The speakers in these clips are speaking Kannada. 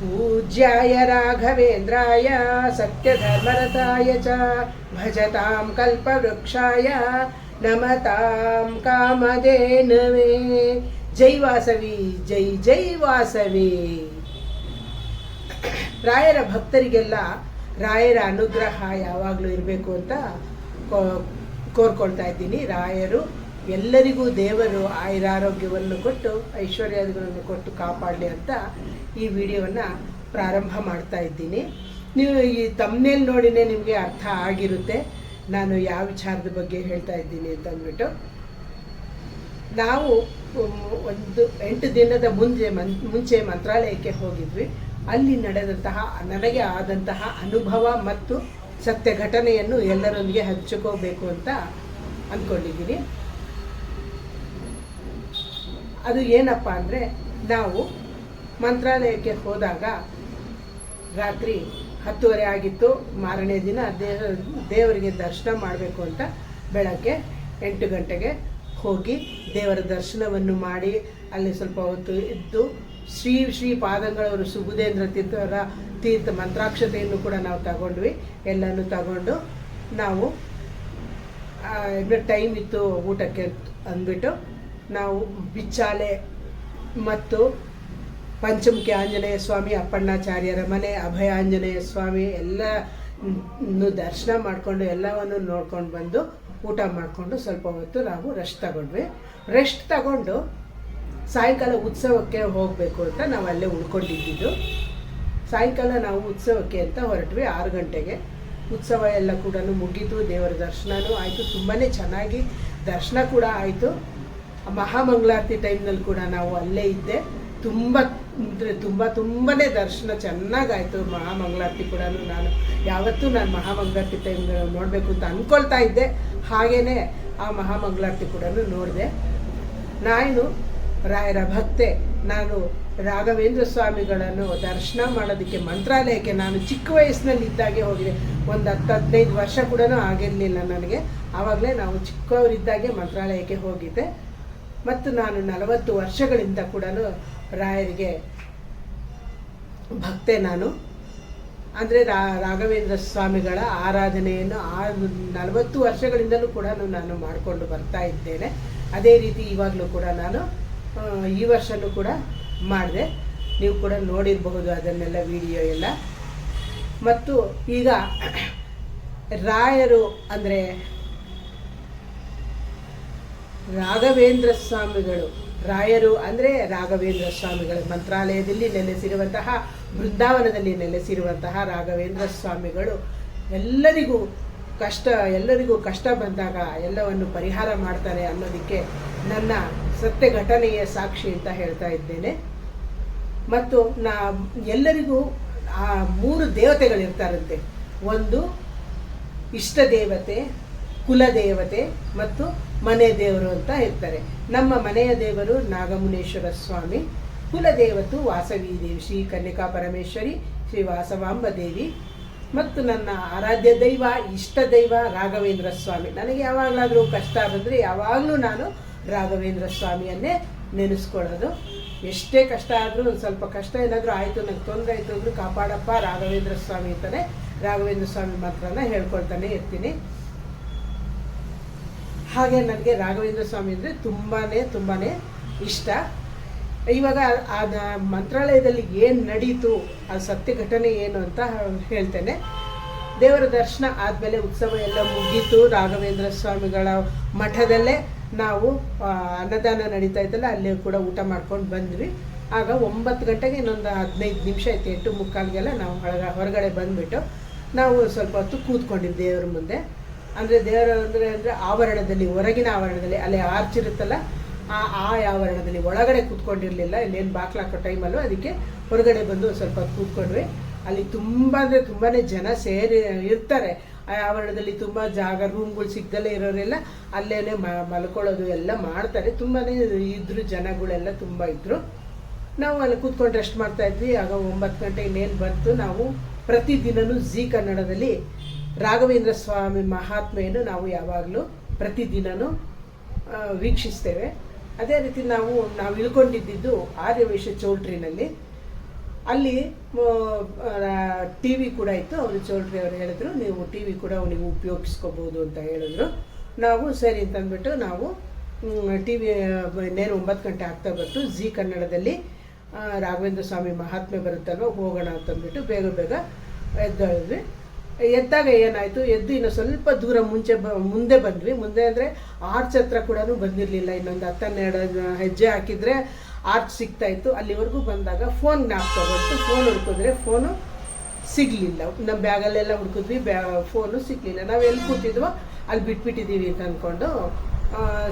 पूज्याय राघवेन्द्राय सत्यधर्मरताय च भजतां कल्पवृक्षाय नमतां कामधेनवे ಜೈ ವಾಸವಿ ಜೈ ಜೈ ವಾಸವಿ ರಾಯರ ಭಕ್ತರಿಗೆಲ್ಲ ರಾಯರ ಅನುಗ್ರಹ ಯಾವಾಗಲೂ ಇರಬೇಕು ಅಂತ ಕೋ- ಕೋರ್ಕೊಳ್ತಾ ಇದ್ದೀನಿ ರಾಯರು ಎಲ್ಲರಿಗೂ ದೇವರು ಆಯುರಾರೋಗ್ಯವನ್ನು ಕೊಟ್ಟು ಐಶ್ವರ್ಯಗಳನ್ನು ಕೊಟ್ಟು ಕಾಪಾಡಲಿ ಅಂತ ಈ ವಿಡಿಯೋವನ್ನು ಪ್ರಾರಂಭ ಮಾಡ್ತಾ ಇದ್ದೀನಿ. ನೀವು ಈ ತಮ್ಮನೇಲಿ ನೋಡಿನೇ ನಿಮಗೆ ಅರ್ಥ ಆಗಿರುತ್ತೆ. ನಾನು ಯಾವ ವಿಚಾರದ ಬಗ್ಗೆ ಹೇಳ್ತಾ ಇದ್ದೀನಿ ಅಂತ ಅಂದ್ಬಿಟ್ಟು. ನಾವು ಒಂದು ಎಂಟು ದಿನದ ಮುಂದೆ ಮನ್, ಮುಂಚೆ ಮಂತ್ರಾಲಯಕ್ಕೆ ಹೋಗಿದ್ವಿ. ಅಲ್ಲಿ ನಡೆದಂತಹ, ನನಗೆ ಆದಂತಹ ಅನುಭವ ಮತ್ತು ಸತ್ಯ ಘಟನೆಯನ್ನು ಎಲ್ಲರೊಂದಿಗೆ ಹಂಚಿಕೋಬೇಕು ಅಂತ ಅಂದ್ಕೊಂಡಿದ್ದೀನಿ. ಅದು ಏನಪ್ಪ ಅಂದರೆ ನಾವು ಮಂತ್ರಾಲಯಕ್ಕೆ ಹೋದಾಗ ರಾತ್ರಿ ಹತ್ತುವರೆ ಆಗಿತ್ತು. ಮಾರನೇ ದಿನ ದೇವ ದೇವರಿಗೆ ದರ್ಶನ ಮಾಡಬೇಕು ಅಂತ ಬೆಳಗ್ಗೆ ಎಂಟು ಗಂಟೆಗೆ ಹೋಗಿ ದೇವರ ದರ್ಶನವನ್ನು ಮಾಡಿ, ಅಲ್ಲಿ ಸ್ವಲ್ಪ ಹೊತ್ತು ಇದ್ದು ಶ್ರೀ ಶ್ರೀ ಪಾದಂಗಳವರು ಸುಬುಧೇಂದ್ರ ತೀರ್ಥರ ತೀರ್ಥ ಮಂತ್ರಾಕ್ಷತೆಯನ್ನು ಕೂಡ ನಾವು ತಗೊಂಡ್ವಿ. ಎಲ್ಲನೂ ತಗೊಂಡು ನಾವು ಟೈಮ್ ಇತ್ತು ಊಟಕ್ಕೆ ಅಂದ್ಬಿಟ್ಟು ನಾವು ಬಿಚ್ಚಾಲೆ ಮತ್ತು ಪಂಚಮುಖಿ ಆಂಜನೇಯ ಸ್ವಾಮಿ ಅಪ್ಪಣ್ಣಾಚಾರ್ಯರ ಮನೆ ಅಭಯ ಆಂಜನೇಯ ಸ್ವಾಮಿ ಎಲ್ಲ ದರ್ಶನ ಮಾಡಿಕೊಂಡು ಎಲ್ಲವನ್ನು ನೋಡ್ಕೊಂಡು ಬಂದು ಊಟ ಮಾಡಿಕೊಂಡು ಸ್ವಲ್ಪ ಹೊತ್ತು ನಾವು ರೆಸ್ಟ್ ತಗೊಂಡ್ವಿ. ರೆಸ್ಟ್ ತಗೊಂಡು ಸಾಯಂಕಾಲ ಉತ್ಸವಕ್ಕೆ ಹೋಗಬೇಕು ಅಂತ ನಾವು ಅಲ್ಲೇ ಉಳ್ಕೊಂಡಿದ್ದು ಸಾಯಂಕಾಲ ನಾವು ಉತ್ಸವಕ್ಕೆ ಅಂತ ಹೊರಟ್ವಿ ಆರು ಗಂಟೆಗೆ. ಉತ್ಸವ ಎಲ್ಲ ಕೂಡ ಮುಗೀತು, ದೇವರ ದರ್ಶನವೂ ಆಯಿತು ತುಂಬಾ ಚೆನ್ನಾಗಿ ದರ್ಶನ ಕೂಡ ಆಯಿತು. ಮಹಾಮಂಗಳಾರತಿ ಟೈಮ್ನಲ್ಲಿ ಕೂಡ ನಾವು ಅಲ್ಲೇ ಇದ್ದೆ. ತುಂಬ, ಅಂದರೆ ತುಂಬ ತುಂಬಾ ದರ್ಶನ ಚೆನ್ನಾಗಾಯಿತು ಮಹಾಮಂಗಳಾರತಿ ಕೂಡ. ನಾನು ಯಾವತ್ತೂ ನಾನು ಮಹಾಮಂಗಳಾರತಿ ಟೈಮ್ ನೋಡಬೇಕು ಅಂತ ಅಂದ್ಕೊಳ್ತಾ ಇದ್ದೆ. ಹಾಗೇ ಆ ಮಹಾಮಂಗಳಾರತಿ ಕೂಡ ನೋಡಿದೆ. ನಾನು ರಾಯರ ಭಕ್ತೆ. ನಾನು ರಾಘವೇಂದ್ರ ಸ್ವಾಮಿಗಳನ್ನು ದರ್ಶನ ಮಾಡೋದಕ್ಕೆ ಮಂತ್ರಾಲಯಕ್ಕೆ ನಾನು ಚಿಕ್ಕ ವಯಸ್ಸಿನಲ್ಲಿ ಇದ್ದಾಗೆ ಹೋಗಿದೆ. ಒಂದು ಹತ್ತು ಹದಿನೈದು ವರ್ಷ ಕೂಡ ಆಗಿರಲಿಲ್ಲ ನನಗೆ. ಆವಾಗಲೇ ನಾವು ಚಿಕ್ಕವರಿದ್ದಾಗೆ ಮಂತ್ರಾಲಯಕ್ಕೆ ಹೋಗಿದ್ದೆ. ಮತ್ತು ನಾನು ನಲವತ್ತು ವರ್ಷಗಳಿಂದ ಕೂಡ ರಾಯರಿಗೆ ಭಕ್ತೆ ನಾನು. ಅಂದರೆ ರಾ, ರಾಘವೇಂದ್ರ ಸ್ವಾಮಿಗಳ ಆರಾಧನೆಯನ್ನು ಆ ನಲವತ್ತು ವರ್ಷಗಳಿಂದಲೂ ಕೂಡ ನಾನು ಮಾಡಿಕೊಂಡು ಬರ್ತಾ ಇದ್ದೇನೆ. ಅದೇ ರೀತಿ ಇವಾಗಲೂ ಕೂಡ ನಾನು ಈ ವರ್ಷನೂ ಕೂಡ ಮಾಡಿದೆ. ನೀವು ಕೂಡ ನೋಡಿರಬಹುದು ಅದನ್ನೆಲ್ಲ ವಿಡಿಯೋ ಎಲ್ಲ. ಮತ್ತು ಈಗ ರಾಯರು ಅಂದರೆ ರಾಘವೇಂದ್ರ ಸ್ವಾಮಿಗಳು. ರಾಯರು ಅಂದರೆ ರಾಘವೇಂದ್ರ ಸ್ವಾಮಿಗಳ. ಮಂತ್ರಾಲಯದಲ್ಲಿ ನೆಲೆಸಿರುವಂತಹ, ಬೃಂದಾವನದಲ್ಲಿ ನೆಲೆಸಿರುವಂತಹ ರಾಘವೇಂದ್ರ ಸ್ವಾಮಿಗಳು. ಎಲ್ಲರಿಗೂ ಕಷ್ಟ ಎಲ್ಲರಿಗೂ ಕಷ್ಟ ಬಂದಾಗ ಎಲ್ಲವನ್ನು ಪರಿಹಾರ ಮಾಡ್ತಾರೆ ಅನ್ನೋದಕ್ಕೆ ನನ್ನ ಸತ್ಯ ಘಟನೆಯ ಸಾಕ್ಷಿ ಅಂತ ಹೇಳ್ತಾ ಇದ್ದೇನೆ. ಮತ್ತು ನಾ, ಎಲ್ಲರಿಗೂ ಆ ಮೂರು ದೇವತೆಗಳಿರ್ತಾರಂತೆ. ಒಂದು ಇಷ್ಟ ದೇವತೆ ಕುಲದೇವತೆ ಮತ್ತು ಮನೆ ದೇವರು ಅಂತ ಇರ್ತಾರೆ. ನಮ್ಮ ಮನೆಯ ದೇವರು ನಾಗಮುನೇಶ್ವರ ಸ್ವಾಮಿ ಕುಲದೇವತು ವಾಸವಿ ದೇವಿ ಶ್ರೀ ಕನ್ಯಕಾ ಪರಮೇಶ್ವರಿ, ಶ್ರೀ ವಾಸವಾಂಬ ದೇವಿ ಮತ್ತು ನನ್ನ ಆರಾಧ್ಯ ದೈವ, ಇಷ್ಟ ದೈವ ರಾಘವೇಂದ್ರ ಸ್ವಾಮಿ. ನನಗೆ ಯಾವಾಗಲಾದರೂ ಕಷ್ಟ ಬಂದರೆ ಯಾವಾಗಲೂ ನಾನು ರಾಘವೇಂದ್ರ ಸ್ವಾಮಿಯನ್ನೇ ನೆನೆಸ್ಕೊಳ್ಳೋದು. ಎಷ್ಟೇ ಕಷ್ಟ ಆದರೂ, ಒಂದು ಸ್ವಲ್ಪ ಕಷ್ಟ ಏನಾದರೂ ಆಯಿತು, ನಂಗೆ ತೊಂದರೆ ಆಯಿತು ಅಂದರೂ ಕಾಪಾಡಪ್ಪ ರಾಘವೇಂದ್ರ ಸ್ವಾಮಿ ಅಂತಲೇ ರಾಘವೇಂದ್ರ ಸ್ವಾಮಿ ಮಾತ್ರನ ಹೇಳ್ಕೊಳ್ತಾನೆ ಇರ್ತೀನಿ. ಹಾಗೆ ನನಗೆ ರಾಘವೇಂದ್ರ ಸ್ವಾಮಿ ಅಂದರೆ ತುಂಬಾ ತುಂಬಾ ಇಷ್ಟ. ಇವಾಗ ಆ ಮಂತ್ರಾಲಯದಲ್ಲಿ ಏನು ನಡೀತು, ಆ ಸತ್ಯ ಘಟನೆ ಏನು ಅಂತ ಹೇಳ್ತೇನೆ. ದೇವರ ದರ್ಶನ ಆದಮೇಲೆ ಉತ್ಸವ ಎಲ್ಲ ಮುಗೀತು. ರಾಘವೇಂದ್ರ ಸ್ವಾಮಿಗಳ ಮಠದಲ್ಲೇ ನಾವು ಅನ್ನದಾನ ನಡೀತಾ ಇದ್ದಲ್ಲ ಅಲ್ಲಿ ಕೂಡ ಊಟ ಮಾಡ್ಕೊಂಡು ಬಂದ್ವಿ. ಆಗ ಒಂಬತ್ತು ಗಂಟೆಗೆ ಇನ್ನೊಂದು ಹದಿನೈದು ನಿಮಿಷ ಆಯ್ತು, ಎಂಟು ಮುಕ್ಕಾಲಿಗೆಲ್ಲ ನಾವು ಹೊರಗ, ಹೊರಗಡೆ ಬಂದುಬಿಟ್ಟು ನಾವು ಸ್ವಲ್ಪ ಹೊತ್ತು ಕೂತ್ಕೊಂಡಿದ್ದು ದೇವ್ರ ಮುಂದೆ. ಅಂದರೆ ದೇವರ ಅಂದರೆ ಅಂದರೆ ಆವರಣದಲ್ಲಿ, ಹೊರಗಿನ ಆವರಣದಲ್ಲಿ, ಅಲ್ಲಿ ಆರ್ಚ್ ಇರುತ್ತಲ್ಲ, ಆ ಆ ಆವರಣದಲ್ಲಿ. ಒಳಗಡೆ ಕೂತ್ಕೊಂಡಿರಲಿಲ್ಲ ಇಲ್ಲೇನು ಬಾಕ್ಲಾಕೋ ಟೈಮಲ್ಲೂ ಅದಕ್ಕೆ ಹೊರಗಡೆ ಬಂದು ಸ್ವಲ್ಪ ಕೂತ್ಕೊಂಡ್ವಿ. ಅಲ್ಲಿ ತುಂಬ ಅಂದರೆ ತುಂಬಾ ಜನ ಸೇರಿ ಇರ್ತಾರೆ. ಆ ಆವರಣದಲ್ಲಿ ತುಂಬ ಜಾಗ ರೂಮ್ಗಳು ಸಿಗ್ದಲೇ ಇರೋರೆಲ್ಲ. ಅಲ್ಲೇ ಮಲ್ಕೊಳ್ಳೋದು ಎಲ್ಲ ಮಾಡ್ತಾರೆ. ತುಂಬಾ ಇದ್ರು ಜನಗಳೆಲ್ಲ ತುಂಬ ಇದ್ದರು ನಾವು ಅಲ್ಲಿ ಕೂತ್ಕೊಂಡು ರೆಸ್ಟ್ ಮಾಡ್ತಾ ಇದ್ವಿ. ಆಗ ಒಂಬತ್ತು ಗಂಟೆ ಇನ್ನೇನು ಬಂತು, ನಾವು ಪ್ರತಿದಿನನೂ ಝೀ ಕನ್ನಡದಲ್ಲಿ ರಾಘವೇಂದ್ರ ಸ್ವಾಮಿ ಮಹಾತ್ಮೆಯನ್ನು ನಾವು ಯಾವಾಗಲೂ ಪ್ರತಿದಿನವೂ ವೀಕ್ಷಿಸ್ತೇವೆ. ಅದೇ ರೀತಿ ನಾವು ನಾವು ಇಳ್ಕೊಂಡಿದ್ದು ಆರ್ಯವೈಶ್ಯ ಚೌಲ್ಟ್ರಿನಲ್ಲಿ. ಅಲ್ಲಿ ಟಿ ವಿ ಕೂಡ ಇತ್ತು. ಅವರು ಚೌಲ್ಟ್ರಿ ಅವರು ಹೇಳಿದ್ರು, ನೀವು ಟಿ ವಿ ಕೂಡ ನೀವು ಉಪಯೋಗಿಸ್ಕೋಬೋದು ಅಂತ ಹೇಳಿದ್ರು. ನಾವು ಸರಿ ಅಂತಂದ್ಬಿಟ್ಟು ನಾವು ಟಿ ವಿ ನೇರ ಒಂಬತ್ತು ಗಂಟೆ ಆಗ್ತಾ ಬಂತು. ಜಿ ಕನ್ನಡದಲ್ಲಿ ರಾಘವೇಂದ್ರ ಸ್ವಾಮಿ ಮಹಾತ್ಮೆ ಬರುತ್ತಲ್ವ, ಹೋಗೋಣ ಅಂತಂದ್ಬಿಟ್ಟು ಬೇಗ ಬೇಗ ಎದ್ದೇಳಿದ್ವಿ ಎದ್ದಾಗ ಏನಾಯಿತು? ಎದ್ದು ಇನ್ನು ಸ್ವಲ್ಪ ದೂರ ಮುಂಚೆ ಬ, ಮುಂದೆ ಬಂದ್ವಿ. ಮುಂದೆ ಅಂದರೆ ಆರ್ಚ್ ಹತ್ರ ಕೂಡ ಬಂದಿರಲಿಲ್ಲ. ಇನ್ನೊಂದು ಹತ್ತನ್ನೆರಡು ಹೆಜ್ಜೆ ಹಾಕಿದರೆ ಆರ್ಚ್ ಸಿಗ್ತಾ ಇತ್ತು. ಅಲ್ಲಿವರೆಗೂ ಬಂದಾಗ ಫೋನ್ ಜ್ಞಾಪಕ ಬಂತು ಫೋನ್ ಹುಡ್ಕಿದ್ರೆ ಫೋನು ಸಿಗಲಿಲ್ಲ. ನಮ್ಮ ಬ್ಯಾಗಲ್ಲೆಲ್ಲ ಹುಡುಕಿದ್ವಿ. ಬ್ಯಾ ಫೋನು ಸಿಗಲಿಲ್ಲ. ನಾವು ಎಲ್ಲಿ ಕೂತಿದ್ವೋ ಅಲ್ಲಿ ಬಿಟ್ಬಿಟ್ಟಿದ್ದೀವಿ ಅಂತ ಅಂದ್ಕೊಂಡು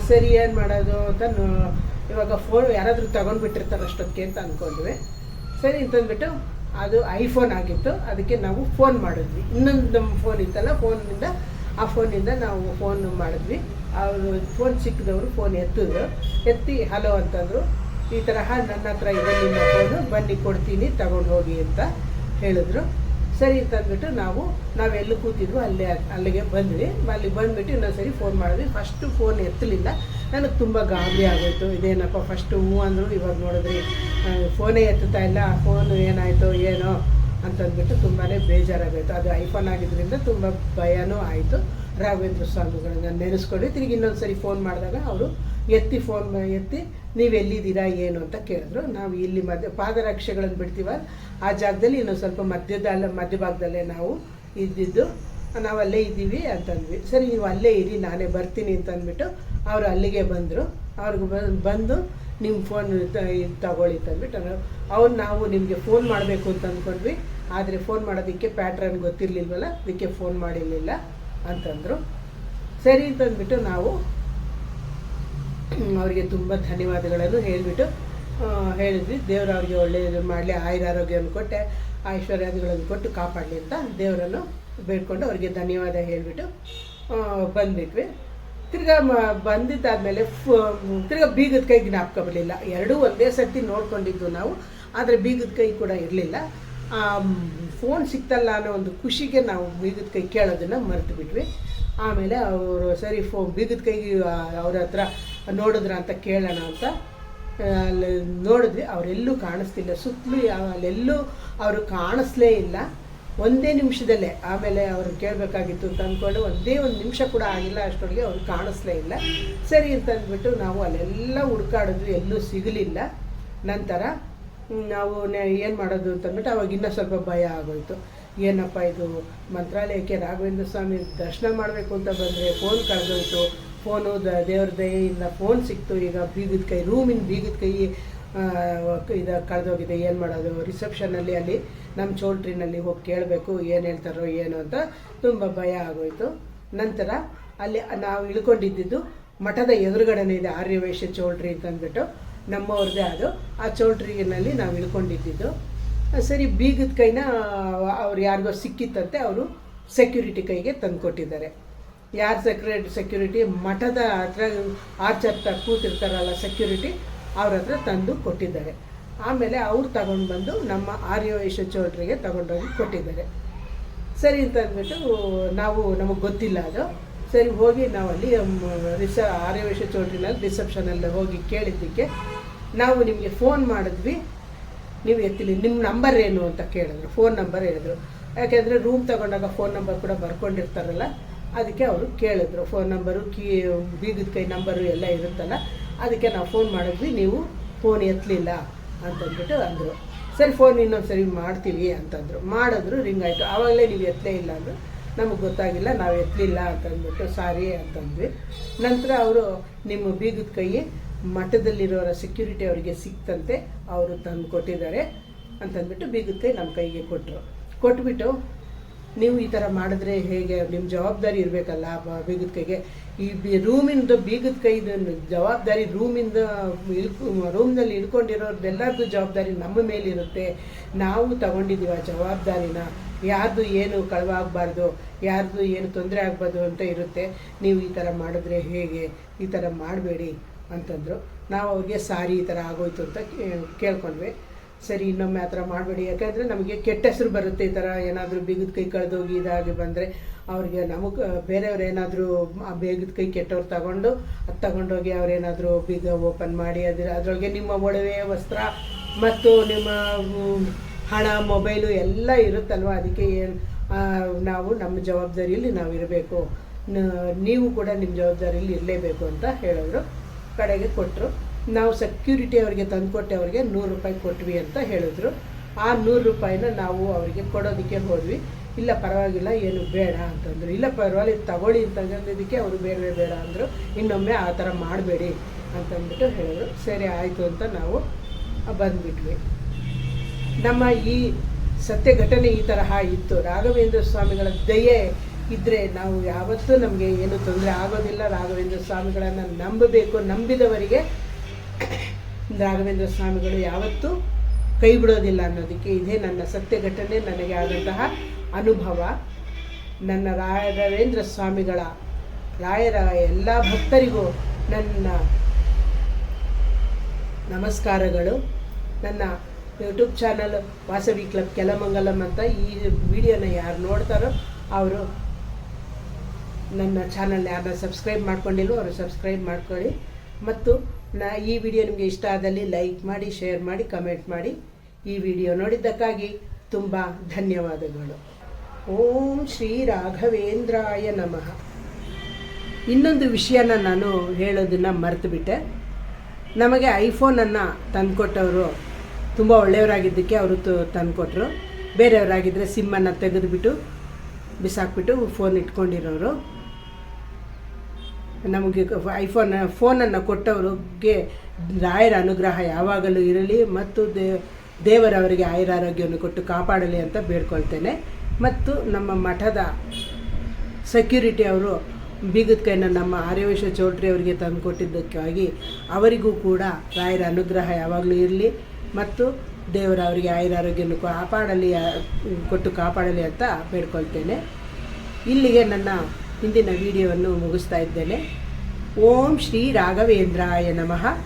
ಸರಿ ಏನು ಮಾಡೋದು ಅಂತ ಇವಾಗ ಫೋನ್ ಯಾರಾದರೂ ತಗೊಂಡ್ಬಿಟ್ಟಿರ್ತಾರೆ ಅಷ್ಟೊತ್ತಿಗೆ ಅಂತ ಅಂದ್ಕೊಂಡ್ವಿ ಸರಿ ಅಂತಂದ್ಬಿಟ್ಟು ಅದು ಐಫೋನ್ ಆಗಿತ್ತು. ಅದಕ್ಕೆ ನಾವು ಫೋನ್ ಮಾಡಿದ್ವಿ. ಇನ್ನೊಂದು ನಮ್ಮ ಫೋನ್ ಇತ್ತಲ್ಲ ಫೋನಿಂದ ಆ ಫೋನಿಂದ ನಾವು ಫೋನ್ ಮಾಡಿದ್ವಿ. ಅವರು ಫೋನ್ ಸಿಕ್ಕಿದವರು ಫೋನ್ ಎತ್ತಿದ್ರು. ಎತ್ತಿ ಹಲೋ ಅಂತಂದರು. ಈ ತರಹ ನನ್ನ ಹತ್ರ ಇದೆ ನಿಮ್ಮ ಫೋನು ಬನ್ನಿ ಕೊಡ್ತೀನಿ, ತಗೊಂಡು ಹೋಗಿ ಅಂತ ಹೇಳಿದ್ರು. ಸರಿ ಅಂತಂದ್ಬಿಟ್ಟು ನಾವು ನಾವೆಲ್ಲಿ ಕೂತಿದ್ವು ಅಲ್ಲೇ, ಅಲ್ಲಿಗೆ ಬಂದ್ವಿ. ಅಲ್ಲಿ ಬಂದ್ಬಿಟ್ಟು ಇನ್ನೊಂದು ಸರಿ ಫೋನ್ ಮಾಡಿದ್ವಿ. ಫಸ್ಟು ಫೋನ್ ಎತ್ತಲಿಲ್ಲ. ನನಗೆ ತುಂಬ ಗಾಬರಿ ಆಗೋಯಿತು. ಇದೇನಪ್ಪ ಫಸ್ಟು ಹ್ಞೂ ಅಂದರು, ಇವಾಗ ನೋಡಿದ್ರಿ ಫೋನೇ ಎತ್ತುತ್ತಾ ಇಲ್ಲ ಫೋನು ಏನಾಯಿತು ಏನೋ ಅಂತಂದ್ಬಿಟ್ಟು ತುಂಬಾ ಬೇಜಾರಾಗೋಯ್ತು. ಅದು ಐಫೋನ್ ಆಗಿದ್ದರಿಂದ ತುಂಬ ಭಯನೂ ಆಯಿತು. ರಾಘವೇಂದ್ರ ಸ್ವಾಮಿಗಳನ್ನ ನೆನೆಸ್ಕೊಂಡು ತಿರುಗಿ ಇನ್ನೊಂದು ಸರಿ ಫೋನ್ ಮಾಡಿದಾಗ ಅವರು ಎತ್ತಿ ಫೋನ್ ಎತ್ತಿ ನೀವು ಎಲ್ಲಿದ್ದೀರಾ, ಏನು? ಅಂತ ಕೇಳಿದ್ರು. ನಾವು ಇಲ್ಲಿ ಮಧ್ಯ, ಪಾದರಕ್ಷೆಗಳನ್ನು ಬಿಡ್ತೀವ. ಆ ಜಾಗದಲ್ಲಿ ಇನ್ನೊಂದು ಸ್ವಲ್ಪ ಮಧ್ಯದಲ್ಲ, ಮಧ್ಯಭಾಗದಲ್ಲೇ ನಾವು ಇದ್ದಿದ್ದು, ನಾವು ಅಲ್ಲೇ ಇದ್ದೀವಿ ಅಂತಂದ್ವಿ. ಸರಿ, ನೀವು ಅಲ್ಲೇ ಇರಿ, ನಾನೇ ಬರ್ತೀನಿ ಅಂತ ಅಂದ್ಬಿಟ್ಟು ಅವರು ಅಲ್ಲಿಗೆ ಬಂದರು. ಅವ್ರಿಗೆ ಬಂದು ನಿಮ್ಮ ಫೋನ್ ತಗೊಳ್ಳಿ ಅಂತಂದ್ಬಿಟ್ಟು ಅವ್ರು ನಾವು ನಿಮಗೆ ಫೋನ್ ಮಾಡಬೇಕು ಅಂತ ಅಂದ್ಕೊಂಡ್ವಿ ಆದರೆ ಫೋನ್ ಮಾಡೋದಕ್ಕೆ ಪ್ಯಾಟ್ರನ್ ಗೊತ್ತಿರಲಿಲ್ವಲ್ಲ, ಅದಕ್ಕೆ ಫೋನ್ ಮಾಡಿರಲಿಲ್ಲ ಅಂತಂದರು. ಸರಿ ಅಂತಂದ್ಬಿಟ್ಟು ನಾವು ಅವರಿಗೆ ತುಂಬ ಧನ್ಯವಾದಗಳನ್ನು ಹೇಳಿಬಿಟ್ಟು ಹೇಳಿದ್ವಿ. ದೇವರು ಅವ್ರಿಗೆ ಒಳ್ಳೆಯದು ಮಾಡಲಿ, ಆಯುರ ಆರೋಗ್ಯವನ್ನು ಕೊಟ್ಟೆ ಐಶ್ವರ್ಯಾದಿಗಳನ್ನು ಕೊಟ್ಟು ಕಾಪಾಡಲಿ ಅಂತ ದೇವರನ್ನು ಬೇಡ್ಕೊಂಡು ಅವರಿಗೆ ಧನ್ಯವಾದ ಹೇಳಿಬಿಟ್ಟು ಬಂದ್ಬಿಟ್ವಿ. ತಿರ್ಗಾ ಬಂದಿದ್ದಾದ್ಮೇಲೆ ಬಂದಿದ್ದಾದಮೇಲೆ ಬೀಗದ ಕೈ ಜ್ಞಾಪಕ ಬರಲಿಲ್ಲ. ಎರಡೂ ಒಂದೇ ಸರ್ತಿ ನೋಡ್ಕೊಂಡಿದ್ದು ನಾವು, ಆದರೆ ಬೀಗದ ಕೈ ಕೂಡ ಇರಲಿಲ್ಲ. ಫೋನ್ ಸಿಕ್ತಲ್ಲ ಅನ್ನೋ ಒಂದು ಖುಷಿಗೆ ನಾವು ಬೀಗದ ಕೈ ಕೇಳೋದನ್ನು ಮರೆತು ಬಿಟ್ವಿ ಆಮೇಲೆ ಅವರು, ಸರಿ ಫೋ ಬೀಗದ ಕೈ ಅವ್ರ ಹತ್ರ ನೋಡಿದ್ರ ಅಂತ ಕೇಳೋಣ ಅಂತ ಅಲ್ಲಿ ನೋಡಿದ್ವಿ. ಅವರೆಲ್ಲೂ ಕಾಣಿಸ್ತಿಲ್ಲ. ಸುತ್ತಲೂ ಅಲ್ಲೆಲ್ಲೂ ಅವರು ಕಾಣಿಸ್ಲೇ ಇಲ್ಲ. ಒಂದೇ ನಿಮಿಷದಲ್ಲೇ. ಆಮೇಲೆ ಅವ್ರು ಕೇಳಬೇಕಾಗಿತ್ತು ಅಂತ ಅಂದ್ಕೊಂಡು ಒಂದೇ ಒಂದು ನಿಮಿಷ ಕೂಡ ಆಗಿಲ್ಲ ಅಷ್ಟೊಳಗೆ ಅವ್ರು ಕಾಣಿಸ್ಲೇ ಇಲ್ಲ. ಸರಿ ಅಂತ ಅಂದ್ಬಿಟ್ಟು ನಾವು ಅಲ್ಲೆಲ್ಲ ಹುಡುಕಾಡಿದ್ವಿ, ಎಲ್ಲೂ ಸಿಗಲಿಲ್ಲ. ನಂತರ ನಾವು ಏನು ಮಾಡೋದು ಅಂತಂದ್ಬಿಟ್ಟು ಅವಾಗ ಇನ್ನೂ ಸ್ವಲ್ಪ ಭಯ ಆಗೋಯ್ತು. ಏನಪ್ಪ ಇದು ಮಂತ್ರಾಲಯಕ್ಕೆ ರಾಘವೇಂದ್ರ ಸ್ವಾಮಿ ದರ್ಶನ ಮಾಡಬೇಕು ಅಂತ ಬಂದರೆ ಫೋನ್ ಕಳೆದೋಯ್ತು. ಫೋನು ದ, ದೇವ್ರ ದಯೆಯಿಂದ ಫೋನ್ ಸಿಕ್ತು. ಈಗ ಬೀಗದ ಕೈ, ರೂಮಿನ ಬೀಗದ ಕೈ ಇದು ಕಳೆದೋಗಿದೆ, ಏನು ಮಾಡೋದು? ರಿಸೆಪ್ಷನಲ್ಲಿ ಅಲ್ಲಿ ನಮ್ಮ ಚೌಲ್ಟ್ರಿನಲ್ಲಿ ಹೋಗಿ ಕೇಳಬೇಕು, ಏನು ಹೇಳ್ತಾರೋ ಏನು ಅಂತ ತುಂಬ ಭಯ ಆಗೋಯಿತು. ನಂತರ ಅಲ್ಲಿ ನಾವು ಇಳ್ಕೊಂಡಿದ್ದು ಮಠದ ಎದುರುಗಡೆನೇ ಇದೆ ಆರ್ಯವೈಶ್ಯ ಚೌಲ್ಟ್ರಿ ಅಂತಂದ್ಬಿಟ್ಟು ನಮ್ಮವ್ರದ್ದೇ ಅದು. ಆ ಚೋಲ್ಟ್ರಿನಲ್ಲಿ ನಾವು ಇಳ್ಕೊಂಡಿದ್ದು ಸರಿ, ಬೀಗದ ಕೈನ ಅವ್ರು ಯಾರಿಗೋ ಸಿಕ್ಕಿತ್ತಂತೆ, ಅವರು ಸೆಕ್ಯೂರಿಟಿ ಕೈಗೆ ತಂದುಕೊಟ್ಟಿದ್ದಾರೆ. ಯಾರು ಸೆಕ್ಯೂರಿಟಿ ಸೆಕ್ಯೂರಿಟಿ? ಮಠದ ಹತ್ರ ಆಚರ್ತಾರೆ ಕೂತಿರ್ತಾರಲ್ಲ ಸೆಕ್ಯೂರಿಟಿ ಅವ್ರ ಹತ್ರ ತಂದು ಕೊಟ್ಟಿದ್ದಾರೆ. ಆಮೇಲೆ ಅವ್ರು ತಗೊಂಡು ಬಂದು ನಮ್ಮ ಆರ್ಯ ಆರ್ಯವೈಶ್ಯ ಚೌಲ್ಟ್ರಿಗೆ ತಗೊಂಡೋಗಿ ಕೊಟ್ಟಿದ್ದಾರೆ. ಸರಿ ಅಂತ ಅಂದ್ಬಿಟ್ಟು ನಾವು ನಮಗೆ ಗೊತ್ತಿಲ್ಲ ಅದು. ಸರಿ, ಹೋಗಿ ನಾವು ಅಲ್ಲಿ ರಿಸ ಆರ್ಯವೈಶ್ಯ ಚೌಲ್ಟ್ರಿನಲ್ಲಿ ರಿಸೆಪ್ಷನಲ್ಲಿ ಹೋಗಿ ಕೇಳಿದ್ದಕ್ಕೆ ನಾವು ನಿಮಗೆ ಫೋನ್ ಮಾಡಿದ್ವಿ. ನೀವು ಎತ್ತಿಲಿ, ನಿಮ್ಮ ನಂಬರ್ ಏನು ಅಂತ ಕೇಳಿದ್ರು ಫೋನ್ ನಂಬರ್ ಹೇಳಿದ್ರು. ಯಾಕೆಂದರೆ ರೂಮ್ ತಗೊಂಡಾಗ ಫೋನ್ ನಂಬರ್ ಕೂಡ ಬರ್ಕೊಂಡಿರ್ತಾರಲ್ಲ, ಅದಕ್ಕೆ ಅವರು ಕೇಳಿದ್ರು. ಫೋನ್ ನಂಬರು ಕೀ ಬೀಗದ ಕೈ ನಂಬರು ಎಲ್ಲ ಇರುತ್ತಲ್ಲ ಅದಕ್ಕೆ ನಾವು ಫೋನ್ ಮಾಡಿದ್ವಿ, ನೀವು ಫೋನ್ ಎತ್ತಲಿಲ್ಲ ಅಂತಂದ್ಬಿಟ್ಟು ಅಂದರು. ಸರಿ ಫೋನ್ ಇನ್ನೊಂದು ಸರಿ ಮಾಡ್ತೀವಿ ಅಂತಂದರು. ಮಾಡಿದ್ರು ರಿಂಗ್ ಆಯಿತು. ಆವಾಗಲೇ ನೀವು ಎತ್ತಲೇ ಇಲ್ಲ ಅಂದರು. ನಮಗೆ ಗೊತ್ತಾಗಿಲ್ಲ, ನಾವು ಎತ್ತಲಿಲ್ಲ ಅಂತಂದ್ಬಿಟ್ಟು ಸಾರಿ ಅಂತಂದ್ವಿ. ನಂತರ ಅವರು ನಿಮ್ಮ ಬೀಗದ ಕೈ ಮಠದಲ್ಲಿರೋರ ಸೆಕ್ಯೂರಿಟಿ ಅವರಿಗೆ ಸಿಕ್ತಂತೆ, ಅವರು ತಂದು ಕೊಟ್ಟಿದ್ದಾರೆ ಅಂತಂದ್ಬಿಟ್ಟು ಬೀಗದ ಕೈ ನಮ್ಮ ಕೈಗೆ ಕೊಟ್ಟರು ಕೊಟ್ಬಿಟ್ಟು, ನೀವು ಈ ಥರ ಮಾಡಿದ್ರೆ ಹೇಗೆ? ನಿಮ್ಮ ಜವಾಬ್ದಾರಿ ಇರಬೇಕಲ್ಲ ಬೀಗದ ಕೈಗೆ. ಈ ಬಿ ರೂಮಿಂದ ಬೀಗದ ಕೈದ ಜವಾಬ್ದಾರಿ ರೂಮಿಂದ ಇಳ್ಕೊ ರೂಮ್ನಲ್ಲಿ ಇಳ್ಕೊಂಡಿರೋರ್ದೆಲ್ಲರದ್ದು ಜವಾಬ್ದಾರಿ ನಮ್ಮ ಮೇಲಿರುತ್ತೆ. ನಾವು ತಗೊಂಡಿದ್ದೀವಿ ಆ ಜವಾಬ್ದಾರಿನ. ಯಾರ್ದು ಏನು ಕಳವಾಗಬಾರ್ದು, ಯಾರ್ದು ಏನು ತೊಂದರೆ ಆಗ್ಬಾರ್ದು ಅಂತ ಇರುತ್ತೆ. ನೀವು ಈ ಥರ ಮಾಡಿದ್ರೆ ಹೇಗೆ? ಈ ಥರ ಮಾಡಬೇಡಿ ಅಂತಂದರು. ನಾವು ಅವ್ರಿಗೆ ಸಾರಿ ಈ ಥರ ಆಗೋಯ್ತು ಅಂತ ಕೇಳ್ಕೊಂಡ್ವಿ. ಸರಿ, ಇನ್ನೊಮ್ಮೆ ಆ ಥರ ಮಾಡಬೇಡಿ. ಯಾಕೆಂದರೆ ನಮಗೆ ಕೆಟ್ಟ ಹೆಸರು ಬರುತ್ತೆ ಈ ಥರ ಏನಾದರೂ ಬಿಗಿದ ಕೈ ಕಳೆದೋಗಿ ಇದಾಗಿ ಬಂದರೆ ಅವ್ರಿಗೆ ನಮಗೆ ಬೇರೆಯವ್ರು ಏನಾದರೂ ಆ ಬೇಗದ ಕೈ ಕೆಟ್ಟವ್ರು ತಗೊಂಡು, ಅದು ತಗೊಂಡೋಗಿ ಅವ್ರೇನಾದರೂ ಬೀಗ ಓಪನ್ ಮಾಡಿ, ಅದ್ರ, ಅದರೊಳಗೆ ನಿಮ್ಮ ಒಡವೆ, ವಸ್ತ್ರ ಮತ್ತು ನಿಮ್ಮ ಹಣ, ಮೊಬೈಲು ಎಲ್ಲ ಇರುತ್ತಲ್ವ? ಅದಕ್ಕೆ ಏನು ನಾವು ನಮ್ಮ ಜವಾಬ್ದಾರಿಯಲ್ಲಿ ನಾವು ಇರಬೇಕು. ನೀವು ಕೂಡ ನಿಮ್ಮ ಜವಾಬ್ದಾರಿಯಲ್ಲಿ ಇರಲೇಬೇಕು ಅಂತ ಹೇಳಿದ್ರು ಕಡೆಗೆ ಕೊಟ್ಟರು ನಾವು ಸೆಕ್ಯೂರಿಟಿ ಅವರಿಗೆ ತಂದುಕೊಟ್ಟೆ ಅವರಿಗೆ ನೂರು ರೂಪಾಯಿ ಕೊಟ್ವಿ ಅಂತ ಹೇಳಿದ್ರು. ಆ ನೂರು ರೂಪಾಯಿನ ನಾವು ಅವರಿಗೆ ಕೊಡೋದಕ್ಕೆ ಹೋದ್ವಿ. ಇಲ್ಲ, ಪರವಾಗಿಲ್ಲ, ಏನು ಬೇಡ ಅಂತಂದರು. ಇಲ್ಲ, ಪರವಾಗಿಲ್ಲ ತಗೊಳ್ಳಿ ಅಂತಂದಿದ್ದಕ್ಕೆ ಅವರು ಬೇಡವೇ ಬೇಡ ಅಂದರು. ಇನ್ನೊಮ್ಮೆ ಆ ಥರ ಮಾಡಬೇಡಿ ಅಂತಂದ್ಬಿಟ್ಟು ಹೇಳಿದ್ರು. ಸರಿ, ಆಯಿತು ಅಂತ ನಾವು ಬಂದ್ಬಿಟ್ವಿ. ನಮ್ಮ ಈ ಸತ್ಯ ಘಟನೆ ಈ ತರಹ ಇತ್ತು. ರಾಘವೇಂದ್ರ ಸ್ವಾಮಿಗಳ ದಯೆ ಇದ್ದರೆ ನಾವು ಯಾವತ್ತೂ ನಮಗೆ ಏನು ತೊಂದರೆ ಆಗೋದಿಲ್ಲ. ರಾಘವೇಂದ್ರ ಸ್ವಾಮಿಗಳನ್ನು ನಂಬಬೇಕು, ನಂಬಿದವರಿಗೆ ರಾಘವೇಂದ್ರ ಸ್ವಾಮಿಗಳು ಯಾವತ್ತೂ ಕೈ ಬಿಡೋದಿಲ್ಲ ಅನ್ನೋದಕ್ಕೆ ಇದೇ ನನ್ನ ಸತ್ಯ ಘಟನೆ, ನನಗೆ ಆದಂತಹ ಅನುಭವ. ನನ್ನ ರಾಯರೇಂದ್ರ ಸ್ವಾಮಿಗಳ, ರಾಯರ ಎಲ್ಲ ಭಕ್ತರಿಗೂ ನನ್ನ ನಮಸ್ಕಾರಗಳು. ನನ್ನ YouTube channel Vasavi club Kelamangalam ಅಂತ ಈ ವಿಡಿಯೋನ ಯಾರು ನೋಡ್ತಾರೋ ಅವರು ನನ್ನ ಚಾನಲ್ ಯಾರನ್ನ ಸಬ್ಸ್ಕ್ರೈಬ್ ಮಾಡ್ಕೊಂಡಿಲ್ವೋ ಅವರು ಸಬ್ಸ್ಕ್ರೈಬ್ ಮಾಡ್ಕೊಳ್ಳಿ. ಮತ್ತು ನಾ ಈ ವಿಡಿಯೋ ನಿಮಗೆ ಇಷ್ಟ ಆದಲ್ಲಿ ಲೈಕ್ ಮಾಡಿ, ಶೇರ್ ಮಾಡಿ, ಕಮೆಂಟ್ ಮಾಡಿ. ಈ ವಿಡಿಯೋ ನೋಡಿದ್ದಕ್ಕಾಗಿ ತುಂಬ ಧನ್ಯವಾದಗಳು. ಓಂ ಶ್ರೀ ರಾಘವೇಂದ್ರಾಯ ನಮಃ. ಇನ್ನೊಂದು ವಿಷಯನ ನಾನು ಹೇಳೋದನ್ನು ಮರೆತುಬಿಟ್ಟೆ. ನಮಗೆ ಐಫೋನನ್ನು ತಂದುಕೊಟ್ಟವರು ತುಂಬ ಒಳ್ಳೆಯವರಾಗಿದ್ದಕ್ಕೆ ಅವರು ತಂದುಕೊಟ್ರು. ಬೇರೆಯವರಾಗಿದ್ದರೆ ಸಿಮ್ಮನ್ನು ತೆಗೆದುಬಿಟ್ಟು ಬಿಸಾಕ್ಬಿಟ್ಟು ಫೋನ್ ಇಟ್ಕೊಂಡಿರೋರು. ನಮಗೆ ಐಫೋನ್, ಫೋನನ್ನು ಕೊಟ್ಟವ್ರಿಗೆ ರಾಯರ ಅನುಗ್ರಹ ಯಾವಾಗಲೂ ಇರಲಿ ಮತ್ತು ದೇ ದೇವರವರಿಗೆ ಆಯುರಾರೋಗ್ಯವನ್ನು ಕೊಟ್ಟು ಕಾಪಾಡಲಿ ಅಂತ ಬೇಡ್ಕೊಳ್ತೇನೆ. ಮತ್ತು ನಮ್ಮ ಮಠದ ಸೆಕ್ಯೂರಿಟಿ ಅವರು ಬೀಗದ ಕೈನ ನಮ್ಮ ಆರ್ಯವೇಶ ಚೌಟ್ರಿ ಅವರಿಗೆ ತಂದುಕೊಟ್ಟಿದ್ದಕ್ಕಾಗಿ ಅವರಿಗೂ ಕೂಡ ರಾಯರ ಅನುಗ್ರಹ ಯಾವಾಗಲೂ ಇರಲಿ. ಮತ್ತು ದೇವರ ಅವರಿಗೆ ಆಯುರಾರೋಗ್ಯವನ್ನು ಕಾಪಾಡಲಿ ಕೊಟ್ಟು ಕಾಪಾಡಲಿ ಅಂತ ಬೇಡ್ಕೊಳ್ತೇನೆ. ಇಲ್ಲಿಗೆ ನನ್ನ ಹಿಂದಿನ ವಿಡಿಯೋವನ್ನು ಮುಗಿಸ್ತಾ ಇದ್ದೇನೆ. ಓಂ ಶ್ರೀ ರಾಘವೇಂದ್ರಾಯ ನಮಃ.